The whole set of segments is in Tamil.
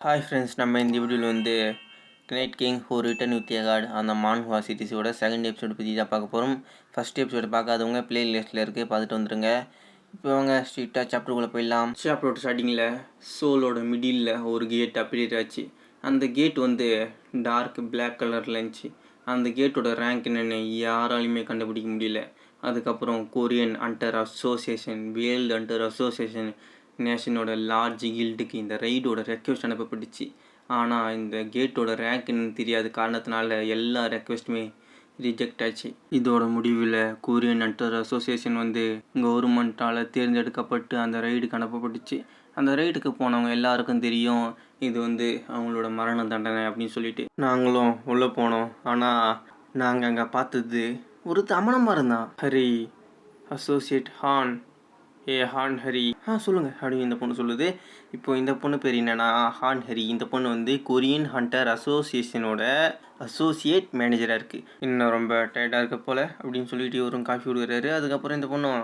ஹாய் ஃப்ரெண்ட்ஸ் நம்ம இந்த வீடியோவில் வந்து great king who return with card அந்த மான்ஹுவா சிட்டிஸோட செகண்ட் எபிசோடு பற்றி தான் பார்க்க போகிறோம் ஃபஸ்ட் எபிசோடு பார்க்காதவங்க ப்ளே லிஸ்ட்டில் இருக்குது பார்த்துட்டு வந்துருங்க. இப்போ அவங்க ஸ்ட்ரீட்டாக சாப்டருக்குள்ளே போயிடலாம். சாப்டரோட ஸ்டார்டிங்கில் சோலோட மிடில் ஒரு கேட் அப்டேட் ஆச்சு. அந்த கேட் வந்து டார்க் பிளாக் கலரில் இருந்துச்சு. அந்த கேட்டோட ரேங்க் என்னென்னு யாராலையுமே கண்டுபிடிக்க முடியல. அதுக்கப்புறம் Korean hunter association world hunter association நேஷனோட large ஹில்டுக்கு இந்த ரைடோட ரெக்வெஸ்ட் அனுப்பப்பட்டுச்சு. ஆனால் இந்த கேட்டோட ரேங்க்னு தெரியாத காரணத்தினால எல்லா ரெக்வெஸ்ட்டுமே ரிஜெக்ட் ஆச்சு. இதோட முடிவில் கொரியன் நட்டர் அசோசியேஷன் வந்து கவர்மெண்ட்டால் தேர்ந்தெடுக்கப்பட்டு அந்த ரைடுக்கு அனுப்பப்பட்டுச்சு. அந்த ரைடுக்கு போனவங்க எல்லாருக்கும் தெரியும் இது வந்து அவங்களோட மரண தண்டனை அப்படின்னு சொல்லிட்டு. நாங்களும் உள்ளே போனோம். ஆனால் நாங்கள் அங்கே பார்த்தது ஒரு தமண மரம் தான். ஹரி அசோசியேட் ஹான் ஏ ஹான் ஹரி. ஆ சொல்லுங்கள் அப்படின்னு இந்த பொண்ணு சொல்லுது. இப்போ இந்த பொண்ணு பேர் என்னன்னா ஹான் ஹரி. இந்த பொண்ணு வந்து கொரியன் ஹண்டர் அசோசியேஷனோட அசோசியேட் மேனேஜராக இருக்குது இன்னும் ரொம்ப டயர்டாக இருக்க போல் அப்படின்னு சொல்லிட்டு இவரும் காஃபி கொடுக்குறாரு. அதுக்கப்புறம் இந்த பொண்ணும்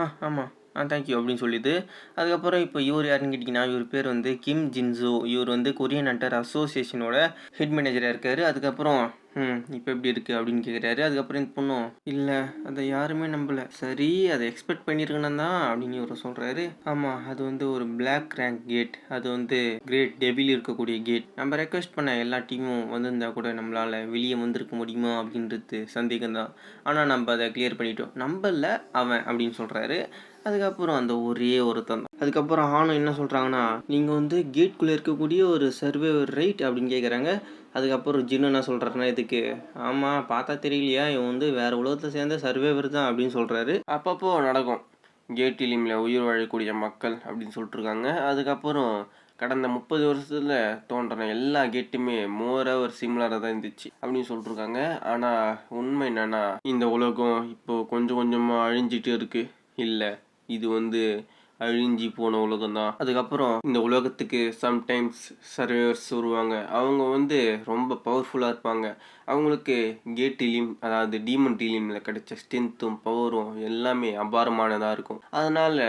ஆ ஆமாம் ஆ தேங்க்யூ அப்படின்னு சொல்லிது அதுக்கப்புறம் இப்போ இவர் யாருன்னு கேட்டிங்கன்னா இவர் பேர் வந்து கிம் ஜின்சோ. இவர் வந்து கொரியன் ஹண்டர் அசோசியேஷனோட ஹெட் மேனேஜராக இருக்கார். அதுக்கப்புறம் ம் இப்போ எப்படி இருக்குது அப்படின்னு கேட்குறாரு அதுக்கப்புறம் இந்த பொண்ணும் இல்லை அதை யாருமே நம்பலை. சரி அதை எக்ஸ்பெக்ட் பண்ணியிருக்கணும் தான் அப்படின்னு இவர் சொல்கிறாரு ஆமாம் அது வந்து ஒரு பிளாக் ரேங்க் கேட் அது வந்து கிரேட் டெபில் இருக்கக்கூடிய கேட் நம்ம ரெக்வெஸ்ட் பண்ண எல்லா டீமும் வந்திருந்தா கூட நம்மளால் வெளியே வந்திருக்க முடியுமா? அப்படின்றது சந்தேகம் தான் ஆனால் நம்ம அதை கிளியர் பண்ணிட்டோம். நம்பல அவன் அப்படின்னு சொல்கிறாரு அதுக்கப்புறம் அந்த ஒரே ஒருத்தன் தான். அதுக்கப்புறம் ஆணும் என்ன சொல்கிறாங்கன்னா நீங்கள் வந்து கேட்குள்ளே இருக்கக்கூடிய ஒரு சர்வேவர் ரைட் அப்படின்னு கேட்குறாங்க அதுக்கப்புறம் ஜின்னு என்ன சொல்கிறாருன்னா இதுக்கு ஆமாம் பார்த்தா தெரியலையா? இவன் வந்து வேறு உலகத்தை சேர்ந்த சர்வேவர் தான் அப்படின்னு சொல்கிறாரு அப்பப்போ நடக்கும். கேட்டிலிமில் உயிர் வாழக்கூடிய மக்கள் அப்படின்னு சொல்லிட்டுருக்காங்க. அதுக்கப்புறம் கடந்த முப்பது வருஷத்தில் தோன்றின எல்லா கேட்டுமே மோரவர் சிமிலராக தான் இருந்துச்சு அப்படின்னு சொல்லிட்டுருக்காங்க. ஆனால் உண்மை என்னன்னா இந்த உலகம் இப்போது கொஞ்சம் கொஞ்சமாக அழிஞ்சிட்டு இருக்குது இல்லை இது வந்து அழிஞ்சி போன உலகம் தான் அதுக்கப்புறம் இந்த உலகத்துக்கு சம்டைம்ஸ் சர்வேயர்ஸ் வருவாங்க. அவங்க வந்து ரொம்ப பவர்ஃபுல்லாக இருப்பாங்க. அவங்களுக்கு கேட் அதாவது டீமன் டீலியமில் கிடைச்ச ஸ்ட்ரென்த்தும் பவரும் எல்லாமே அபாரமானதாக இருக்கும். அதனால்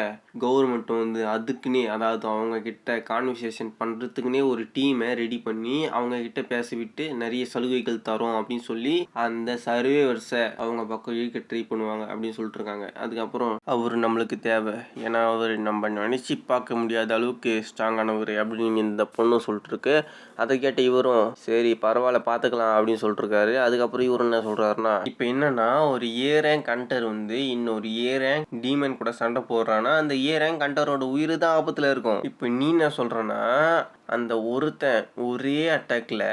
கவர்மெண்ட்டும் வந்து அதுக்குன்னே அதாவது அவங்கக்கிட்ட கான்வர்சேஷன் பண்ணுறதுக்குனே ஒரு டீமை ரெடி பண்ணி அவங்க கிட்ட பேச விட்டு நிறைய சலுகைகள் தரோம் அப்படின்னு சொல்லி அந்த சர்வேவர்ஸை அவங்க பக்கம் இழுக்க ட்ரை பண்ணுவாங்க அப்படின்னு சொல்லிட்டு இருக்காங்க அதுக்கப்புறம் அவர் நம்மளுக்கு தேவை. ஏன்னா அவர் நம்ம நினச்சி பார்க்க முடியாத அளவுக்கு ஸ்ட்ராங்கானவர் அப்படின்னு இந்த பொண்ணு சொல்லிட்டுருக்கு. அதை கேட்ட இவரும் சரி பரவாயில்ல பார்த்துக்கலாம் அப்படின்னு சொல்லிட்டு போட்டிருக்காரு அதுக்கப்புறம் இவர் என்ன சொல்றாருன்னா இப்போ என்னன்னா ஒரு ஏ ரேங்க் கண்டர் வந்து இன்னொரு ஏ ரேங்க் டீமன் கூட சண்டை போடுறான்னா அந்த ஏ ரேங்க் கண்டரோட உயிர் தான் ஆபத்தில் இருக்கும். இப்போ நீ என்ன சொல்றேன்னா அந்த ஒருத்தன் ஒரே அட்டாக்ல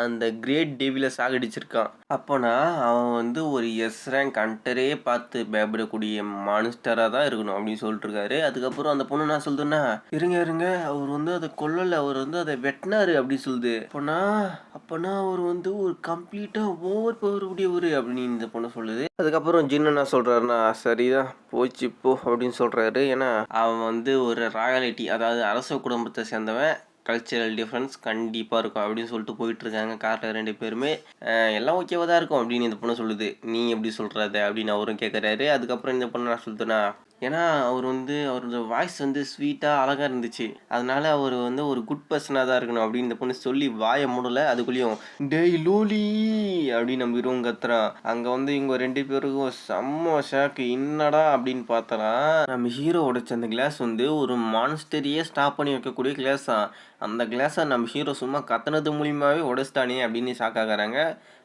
அந்த கிரேட் டேவில சாகடிச்சிருக்கான். அப்போனா அவன் வந்து ஒரு எஸ் ரேங்க் அண்டரே பார்த்து பயப்படக்கூடிய மானிஸ்டராக தான் இருக்கணும் அப்படின்னு சொல்லிட்டு இருக்காரு. அதுக்கப்புறம் அந்த பொண்ணு நான் சொல்லுதுன்னா இருங்க இருங்க அவர் வந்து அதை கொல்லலை அவர் வந்து அதை வெட்டினாரு அப்படி சொல்லுது. அப்போனா அப்போனா அவர் வந்து ஒரு கம்ப்ளீட்டாக ஓவர் பவர் உடையவர் அப்படின்னு இந்த பொண்ணு சொல்லுது. அதுக்கப்புறம் ஜின்னு என்ன சொல்கிறாருன்னா சரிதான் போச்சு போ அப்படின்னு சொல்கிறாரு ஏன்னா அவன் வந்து ஒரு ராயலிட்டி அதாவது அரச குடும்பத்தை சேர்ந்தவன். கல்ச்சரல் டிஃப்ரென்ஸ் கண்டிப்பாக இருக்கும் அப்படின்னு சொல்லிட்டு போயிட்டுருக்காங்க. காரில் ரெண்டு பேருமே. எல்லாம் ஓகேவாக தான் இருக்கும் அப்படின்னு இந்த பொண்ணு சொல்லுது. நீ எப்படி சொல்கிறத அப்படின்னு அவரும் கேட்குறாரு அதுக்கப்புறம் இந்த பொண்ணு நான் சொல்லுதுன்னா ஏன்னா அவர் வந்து அவரோட வாய்ஸ் வந்து ஸ்வீட்டாக அழகாக இருந்துச்சு. அதனால அவர் வந்து ஒரு குட் பர்சனாக தான் இருக்கணும் அப்படின்னு இந்த பொண்ணு சொல்லி வாயை மூடலை. அதுக்குள்ளேயும் டேய் லூலி அப்படின்னு நம்ம இருவங்க கத்துறான் அங்கே வந்து இவங்க ரெண்டு பேருக்கும் செம்ம ஷாக்கு என்னடா? அப்படின்னு பார்த்தனா நம்ம ஹீரோ உடைச்ச அந்த கிளாஸ் வந்து ஒரு மான்ஸ்டரியே ஸ்டாப் பண்ணி வைக்கக்கூடிய கிளாஸ் தான் அந்த கிளாஸை நம்ம ஹீரோ சும்மா கத்துனது மூலியமாகவே உடைச்சிட்டானே அப்படின்னு ஷாக் ஆகிறாங்க.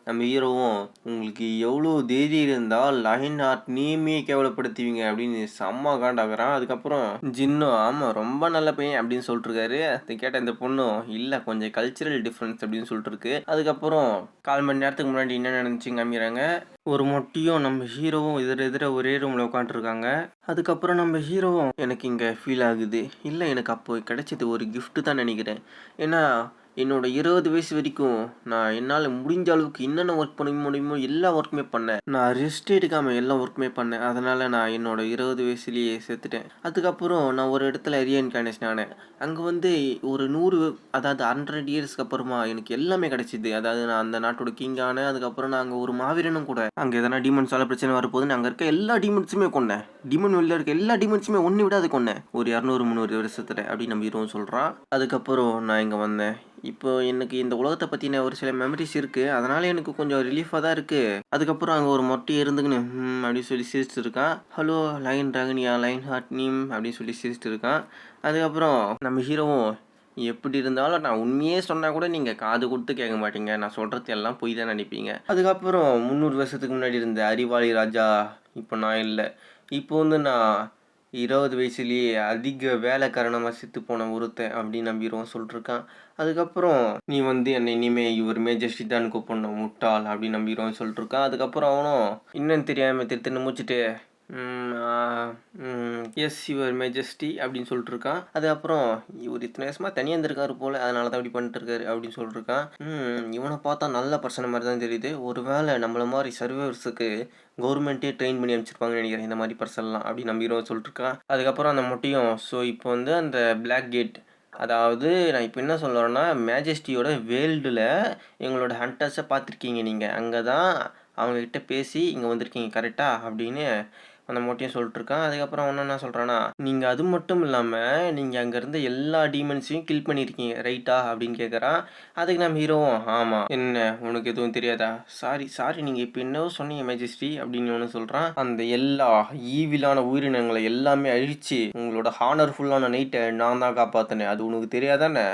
நம்ம ஹீரோவும் உங்களுக்கு எவ்வளோ தைரியம் இருந்தால் லைன் ஆர்ட் நீமே கேவலப்படுத்துவீங்க அப்படின்னு செம்ம காண்டாகிறான் அதுக்கப்புறம் ஜின்னும் ஆமாம் ரொம்ப நல்ல பையன் அப்படின்னு சொல்லிட்டுருக்காரு. அதை கேட்ட இந்த பொண்ணும் இல்லை கொஞ்சம் கல்ச்சரல் டிஃப்ரென்ஸ் அப்படின்னு சொல்லிட்டு இருக்கு அதுக்கப்புறம் கால் மணி நேரத்துக்கு முன்னாடி என்ன நடந்துச்சு காமிக்கிறாங்க. ஒரு மொட்டியும் நம்ம ஹீரோவும் எதிர எதிர ஒரே ரூமில் உட்காந்துருக்காங்க அதுக்கப்புறம் நம்ம ஹீரோவும் எனக்கு இங்கே ஃபீல் ஆகுது. இல்லை எனக்கு அப்போ கிடைச்சது ஒரு கிஃப்ட்டு தான் நினைக்கிறேன். ஏன்னா என்னோட இருபது வயசு வரைக்கும் நான் என்னால் முடிஞ்ச அளவுக்கு என்னென்ன ஒர்க் பண்ண முடியுமோ எல்லா ஒர்க்குமே பண்ணேன். நான் ரெஸ்ட் எடுக்காமல் எல்லா ஒர்க்குமே பண்ணேன். அதனால் நான் என்னோட இருபது வயசுலேயே செத்துட்டேன். அதுக்கப்புறம் நான் ஒரு இடத்துல ரீஎன்கார்னேஷன் ஆனேன் அங்கே வந்து ஒரு நூறு அதாவது ஹண்ட்ரட் இயர்ஸ்க்கு அப்புறமா எனக்கு எல்லாமே கிடச்சிது. அதாவது நான் அந்த நாட்டோட கிங் ஆனேன். அதுக்கப்புறம் நான் அங்கே ஒரு மாவீரனும் கூட. அங்கே எதனா டீமன்ஸால பிரச்சனை வரப்போகுதுன்னு அங்கே இருக்க எல்லா டீமன்ஸுமே கொண்டேன் டீமன் வெளில இருக்க எல்லா டீமன்ஸுமே ஒன்று விடாது கொண்டேன் ஒரு இரநூறு முந்நூறு வருஷத்துல அப்படின்னு நம்பிடுவோம் சொல்கிறான் அதுக்கப்புறம் நான் இங்கே வந்தேன். இப்போ எனக்கு இந்த உலகத்தை பற்றின ஒரு சில மெமரிஸ் இருக்குது அதனால் எனக்கு கொஞ்சம் ரிலீஃபாக தான் இருக்குது அதுக்கப்புறம் அங்கே ஒரு மொட்டை இருந்துக்குன்னு அப்படின்னு சொல்லி சிரிச்சுட்டு இருக்கான். ஹலோ லைன் ரகனியா லைன் ஹார்ட் நீம் அப்படின்னு சொல்லி சிரிச்சுட்டு இருக்கான். அதுக்கப்புறம் நம்ம ஹீரோவும் எப்படி இருந்தாலும் நான் உண்மையே சொன்னால் கூட நீங்கள் காது கொடுத்து கேட்க மாட்டீங்க. நான் சொல்கிறது எல்லாம் பொய் தான் நினைப்பீங்க. அதுக்கப்புறம் முந்நூறு வருஷத்துக்கு முன்னாடி இருந்த அறிவாளி ராஜா இப்போ நான் இல்லை. இப்போ வந்து நான் இருபது வயசுலேயே அதிக வேலை காரணமாக செத்து போன ஒருத்தன் அப்படின்னு நம்பிடுவோம் சொல்லிட்டுருக்கான். அதுக்கப்புறம் நீ வந்து என்னை இனிமேல் இவர் மேஜஸ்டி தான் கூப்பிடணும் முட்டாள் அப்படின்னு நம்பிடுவோம் சொல்லிட்டுருக்கான். அதுக்கப்புறம் அவனும் இன்னும் தெரியாமல் திருத்தின்னு முடிச்சுட்டு எஸ் யுவர் மேஜஸ்டி அப்படின்னு சொல்லிட்டு இருக்கான் அதுக்கப்புறம் இவர் இத்தனை வருஷமாக தனியாக இருந்திருக்காரு போல் அதனால தான் இப்படி பண்ணிட்டு இருக்காரு அப்படின்னு சொல்லிருக்கான் இவனை பார்த்தா நல்ல பர்சனை மாதிரி தான் தெரியுது. ஒருவேளை நம்மள மாதிரி சர்வேவர்ஸுக்கு கவர்மெண்ட்டே ட்ரெயின் பண்ணி அனுப்பிச்சிருப்பாங்கன்னு நினைக்கிறேன் இந்த மாதிரி பர்சன்லாம் அப்படி நம்பிடுவோம் சொல்லிட்டுருக்கான். அதுக்கப்புறம் அந்த முட்டையும் ஸோ இப்போ வந்து அந்த பிளாக் கேட் அதாவது நான் இப்போ என்ன சொல்லுறேன்னா மேஜஸ்டியோட வேர்ல்டில் எங்களோட ஹண்டர்ஸை பார்த்துருக்கீங்க நீங்கள் அங்கே தான் அவங்கக்கிட்ட பேசி இங்கே வந்திருக்கீங்க கரெக்டாக அப்படின்னு அந்த மோட்டையும் சொல்லிட்டுருக்கான். அதுக்கப்புறம் அவன் என்ன சொல்கிறான்னா நீங்கள் அது மட்டும் இல்லாமல் நீங்கள் அங்கேருந்து எல்லா டீமன்ஸையும் கில் பண்ணியிருக்கீங்க ரைட்டா அப்படின்னு கேட்குறான் அதுக்கு நம்ம ஹீரோவும் ஆமாம் என்ன? உனக்கு எதுவும் தெரியாதா? சாரி சாரி நீங்கள் இப்போ என்னவோ சொன்னீங்க மேஜஸ்ட்ரி அப்படின்னு ஒன்று சொல்கிறான் அந்த எல்லா ஈவிலான உயிரினங்களை எல்லாமே அழித்து உங்களோட ஹானர்ஃபுல்லான நைட்டை நான் தான் காப்பாற்றினேன் அது உனக்கு தெரியாதானே?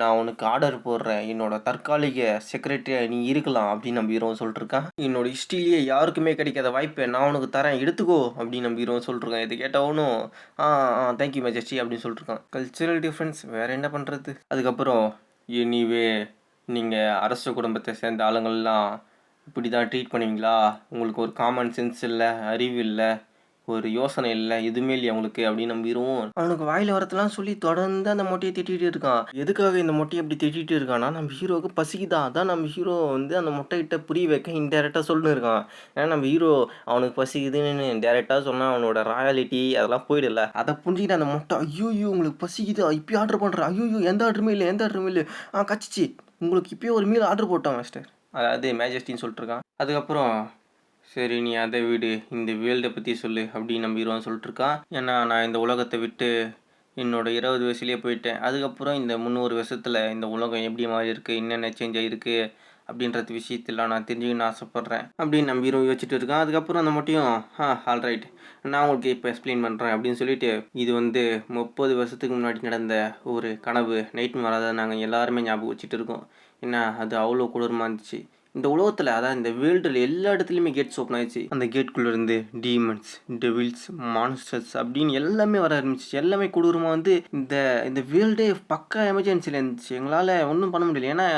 நான் உனக்கு ஆர்டர் போடுறேன். என்னோட தற்காலிக செக்ரட்டரியாக நீ இருக்கலாம் அப்படின்னு நம்ம ஹீரோவும் சொல்லிட்டுருக்கான் என்னோட ஹிஸ்ட்ரியிலேயே யாருக்குமே கிடைக்காத வாய்ப்பை நான் உனக்கு தரேன். எடுத்துக்கோ அப்படின்னு நம்பிடுவோம் ஹீரோவும் சொல்லிட்டுருக்கான். இது கேட்டவனும் ஆ ஆ தேங்க்யூ மேஜஸ்டி அப்படின்னு சொல்லிட்டுருக்கான். கல்ச்சுரல் டிஃப்ரென்ஸ் வேறு என்ன பண்ணுறது அதுக்கப்புறம் எனிவே நீங்கள் அரச குடும்பத்தை சேர்ந்த ஆளுங்கள்லாம் இப்படி தான் ட்ரீட் பண்ணுவீங்களா? உங்களுக்கு ஒரு காமன் சென்ஸ் இல்லை அறிவு இல்லை. ஒரு யோசனை இல்லை எதுவுமே இல்லையா உங்களுக்கு அப்படின்னு நம்பிடுவோம் அவனுக்கு வாயில் வரத்தெல்லாம் சொல்லி தொடர்ந்து அந்த மொட்டையை திட்டிகிட்டு இருக்கான். எதுக்காக இந்த மொட்டையை அப்படி திட்டிகிட்டு இருக்கான்னா நம்ம ஹீரோவுக்கு பசிக்குதா? அதான் நம்ம ஹீரோ வந்து அந்த மொட்டைகிட்ட புரிய வைக்க இன்டெரக்டாக சொல்லிட்டு இருக்கான் ஏன்னா நம்ம ஹீரோ அவனுக்கு பசிக்குதுன்னு டேரெக்டாக சொன்னால் அவனோட ராயலிட்டி அதெல்லாம் போயிடல அதை புரிஞ்சுக்கிட்டு அந்த மொட்டை ஐயோ ஐயோ உங்களுக்கு பசிக்குது. இப்போ ஆர்டர் பண்ணுறேன் ஐயோ எந்த ஆர்டருமே இல்லை எந்த ஆர்டருமே இல்லை. ஆ கச்சிச்சு. உங்களுக்கு இப்போயே ஒரு மீல் ஆர்டர் போட்டான் மாஸ்டர் அதாவது மேஜஸ்டின்னு சொல்லிட்டுருக்கான் அதுக்கப்புறம் சரி நீ அதை விடு. இந்த வேர்ல்டை பற்றி சொல்லு அப்படின்னு நம்பிடுவான்னு சொல்லிட்டு இருக்கான் ஏன்னா நான் இந்த உலகத்தை விட்டு என்னோட இருபது வயசுலேயே போயிட்டேன். அதுக்கப்புறம் இந்த முந்நூறு வருஷத்தில் இந்த உலகம் எப்படி மாறி இருக்குது என்னென்ன சேஞ்ச் ஆகிருக்கு அப்படின்றது விஷயத்தில் நான் தெரிஞ்சுக்கணும்னு ஆசைப்பட்றேன் அப்படின்னு நம்பிரும் யோசிச்சுட்டு இருக்கேன். அதுக்கப்புறம் அந்த மட்டும் ஆ ஆல்ரைட் நான் உங்களுக்கு இப்போ எக்ஸ்பிளைன் பண்ணுறேன் அப்படின்னு சொல்லிட்டு இது வந்து முப்பது வருஷத்துக்கு முன்னாடி நடந்த ஒரு கனவு. நைட் வராத நாங்கள் எல்லாருமே ஞாபகம் வச்சுட்டு இருக்கோம். ஏன்னா அது அவ்வளோ கொடூரமாக இருந்துச்சு. இந்த உலகத்தில் அதாவது இந்த வேர்ல்டில் எல்லா இடத்துலையுமே கேட்ஸ் ஓப்பன் ஆயிடுச்சு. அந்த கேட்குள்ளே இருந்து டீமன்ஸ் டெவில்ஸ் மான்ஸ்டர்ஸ் அப்படின்னு எல்லாமே வர ஆரம்பிச்சிச்சு எல்லாமே கொடூரமாக வந்து இந்த இந்த வேர்ல்டே பக்கா எமர்ஜென்சியில் இருந்துச்சு. எங்களால் ஒன்றும் பண்ண முடியல. ஏன்னா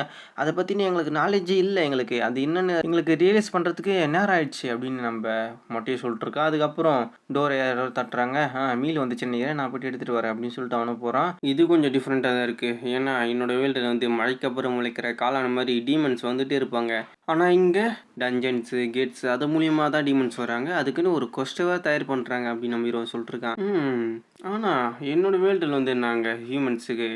அதை பற்றின எங்களுக்கு நாலேஜே இல்லை எங்களுக்கு. அது என்னென்னு எங்களுக்கு ரியலைஸ் பண்ணுறதுக்கு நேரம் ஆயிடுச்சு அப்படின்னு நம்ம மொட்டையை சொல்லிட்டுருக்கோம் அதுக்கப்புறம் டோரை யாரோ தட்டுறாங்க. ஆ மீல் வந்துச்சு நினைக்கிறேன் நான் போய்ட்டு எடுத்துகிட்டு வரேன் அப்படின்னு சொல்லிட்டு அவனை போகிறான் இது கொஞ்சம் டிஃப்ரெண்ட்டாக தான் இருக்குது ஏன்னா என்னோட வேர்ல்டில் வந்து மழைக்கப்புறம் முளைக்கிற காலான மாதிரி டீமன்ஸ் வந்துட்டே இருப்பாங்க. ஆனால் இங்கே டஞ்சன்ஸு கேட்ஸு அது மூலியமாக தான் டீமன்ஸ் வராங்க. அதுக்குன்னு ஒரு கொஸ்டவாக தயார் பண்ணுறாங்க அப்படின்னு நம்ம ஹீரோ சொல்லிட்டுருக்கான் ஆனால் என்னோட வேர்ல்டில் வந்து நாங்கள் ஹியூமன்ஸுக்கு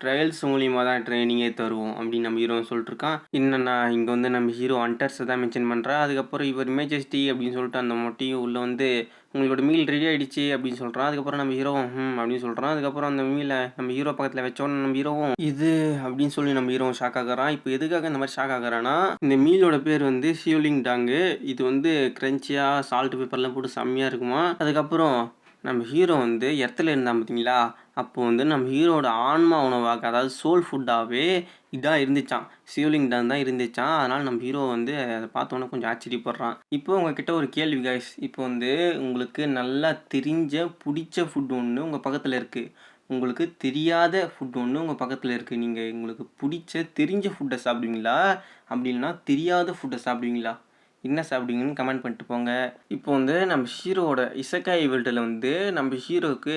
ட்ரையல்ஸ் மூலியமாக தான் ட்ரைனிங்கே தருவோம் அப்படின்னு நம்ம ஹீரோ சொல்லிட்டுருக்கான் என்னென்னா இங்கே வந்து நம்ம ஹீரோ ஹண்டர்ஸை தான் மென்ஷன் பண்ணுறா அதுக்கப்புறம் இவர் மேஜஸ்டி அப்படின்னு சொல்லிட்டு அந்த மொட்டையும் உள்ளே வந்து உங்களோட மீல் ரெடி ஆகிடுச்சு அப்படின்னு சொல்கிறான் அதுக்கப்புறம் நம்ம ஹீரோவும் ம் அப்படின்னு சொல்கிறான் அதுக்கப்புறம் அந்த மீலை நம்ம ஹீரோ பக்கத்தில் வச்சோன்னு நம்ம ஹீரோவும் இது அப்படின்னு சொல்லி நம்ம ஹீரோ ஷாக் ஆகுறான். இப்போ எதுக்காக இந்த மாதிரி ஷாக் ஆகிறான்னா இந்த மீலோட பேர் வந்து சியோலிங் டாங்கு இது வந்து கிரன்ச்சியாக சால்ட் பேப்பர்லாம் போட்டு செம்மையாக இருக்குமா? அதுக்கப்புறம் நம்ம ஹீரோ வந்து இடத்துல இருந்தான் பார்த்தீங்களா அப்போ வந்து நம்ம ஹீரோட ஆன்மா உணவாக அதாவது சோல் ஃபுட்டாகவே இதாக இருந்துச்சான் சிவலிங் டான் தான் இருந்துச்சான் அதனால் நம்ம ஹீரோ வந்து அதை பார்த்தோன்னே கொஞ்சம் ஆச்சரியப்படுறான். இப்போ உங்ககிட்ட ஒரு கேள்வி காய்ஸ் இப்போ வந்து உங்களுக்கு நல்லா தெரிஞ்ச பிடிச்ச ஃபுட் ஒன்று உங்கள் பக்கத்தில் இருக்குது உங்களுக்கு தெரியாத ஃபுட் ஒன்று உங்கள் பக்கத்தில் இருக்குது நீங்கள் உங்களுக்கு பிடிச்ச தெரிஞ்ச ஃபுட்டை சாப்பிடுவீங்களா? அப்படின்னா தெரியாத ஃபுட்டை சாப்பிடுவீங்களா? என்ன சாப்பிடுவீங்கன்னு கமெண்ட் பண்ணிட்டு போங்க. இப்போ வந்து நம்ம ஹீரோவோட இசக்காய் வேர்ல்டில் வந்து நம்ம ஹீரோவுக்கு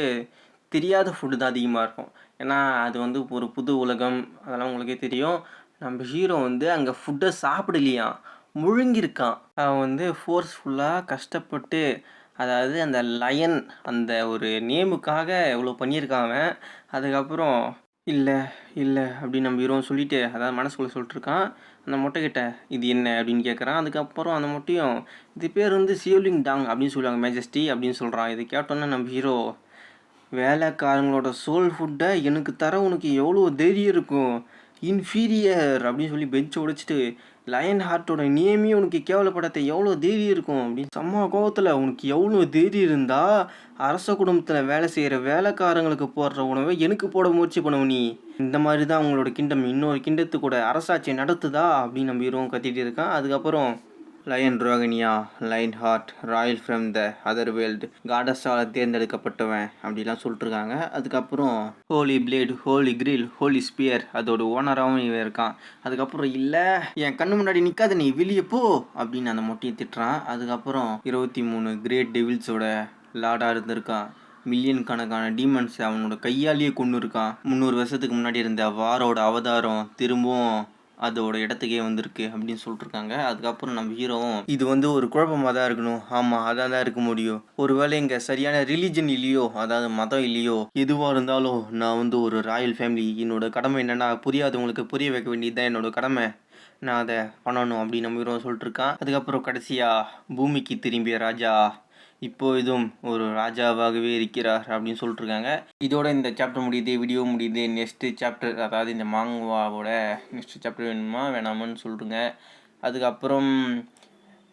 தெரியாத ஃபுட்டு தான் அதிகமாக இருக்கும். ஏன்னா அது வந்து ஒரு புது உலகம். அதெல்லாம் உங்களுக்கே தெரியும். நம்ம ஹீரோ வந்து அங்கே ஃபுட்டை சாப்பிடலையாம் முழுங்கியிருக்கான். அவன் வந்து ஃபோர்ஸ்ஃபுல்லாக கஷ்டப்பட்டு அதாவது அந்த லயன் அந்த ஒரு நேமுக்காக இவ்வளோ பண்ணியிருக்கான் அவன். அதுக்கப்புறம் இல்லை இல்லை அப்படின்னு நம்ம ஹீரோன்னு சொல்லிட்டு அதாவது மனசுக்குள்ளே சொல்லிட்டுருக்கான். அந்த மொட்டைக்கிட்ட இது என்ன? அப்படின்னு கேட்குறான் அதுக்கப்புறம் அந்த மொட்டையும் இது பேர் வந்து சியோலிங் டாங் அப்படின்னு சொல்லுவாங்க மேஜஸ்டி அப்படின்னு சொல்கிறான் இது கேட்டோன்னே நம்ம ஹீரோ வேலைக்காரங்களோட சோல் ஃபுட்டை எனக்கு தர உனக்கு எவ்வளோ தைரியம் இருக்கும்? இன்ஃபீரியர் அப்படின்னு சொல்லி பெஞ்சை உடைச்சிட்டு லயன் ஹார்ட்டோட நேமே உனக்கு கேவலப்படத்த எவ்வளோ தைரியம் இருக்கும்? அப்படின்னு செம்ம கோபத்தில் உனக்கு எவ்வளோ தைரியம் இருந்தால் அரச குடும்பத்தில் வேலை செய்கிற வேலைக்காரங்களுக்கு போடுற உணவை எனக்கு போட முயற்சி பண்ணுவ நீ. இந்த மாதிரி தான் அவங்களோட கிண்டம். இன்னொரு கிண்டத்து கூட அரசாட்சி நடத்துதா? அப்படின்னு நம்ம ஹீரோவும் கத்திட்டு இருக்கான். அதுக்கப்புறம் lion ரோகனியா lionheart royal from the other world காடஸால் தேர்ந்தெடுக்கப்பட்டவன் அப்படிலாம் சொல்லிட்டுருக்காங்க. அதுக்கப்புறம் holy blade holy grail holy spear அதோட ஓனராகவும் இவன் இருக்கான். அதுக்கப்புறம் இல்லை என் கண்ணு முன்னாடி நிற்காத நீ வெளியே போ அப்படின்னு அந்த மொட்டையை திட்டுறான். அதுக்கப்புறம் இருபத்தி மூணு கிரேட் டெவில்ஸோட லாடாக இருந்திருக்கான். மில்லியன் கணக்கான டீமன்ஸ் அவனோட கையாலேயே கொண்டு இருக்கான் முந்நூறு வருஷத்துக்கு முன்னாடி இருந்த வாரோட அவதாரம் திரும்பவும் அதோட இடத்துக்கே வந்திருக்கு அப்படின்னு சொல்லிட்டுருக்காங்க அதுக்கப்புறம் நம்ம ஹீரோவும் இது வந்து ஒரு குழப்பமாக தான் இருக்கணும். ஆமாம் அதாக தான் இருக்க முடியும். ஒருவேளை இங்கே சரியான ரிலீஜன் இல்லையோ அதாவது மதம் இல்லையோ எதுவாக இருந்தாலும் நான் வந்து ஒரு ராயல் ஃபேமிலி என்னோட கடமை என்னென்னா புரியாதவங்களுக்கு புரிய வைக்க வேண்டியது தான் என்னோட கடமை. நான் அதை பண்ணணும் அப்படின்னு நம்ம ஹீரோ சொல்லிட்டுருக்கான் அதுக்கப்புறம் கடைசியாக பூமிக்கு திரும்பிய ராஜா இப்பொழுதும் ஒரு ராஜாவாகவே இருக்கிறார் அப்படின்னு சொல்லிட்டுருக்காங்க. இதோட இந்த சாப்டர் முடியுது வீடியோ முடியுது நெக்ஸ்ட்டு சாப்டர் அதாவது இந்த மாங்குவாவோட நெக்ஸ்ட் சாப்டர் வேணுமா வேணாமான்னு சொல்லுங்க அதுக்கப்புறம்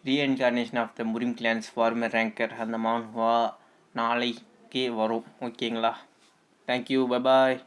reincarnation of the Murim clan's former ranker அந்த மாங்குவா நாளைக்கே வரும். ஓகேங்களா தேங்க்யூ பாய்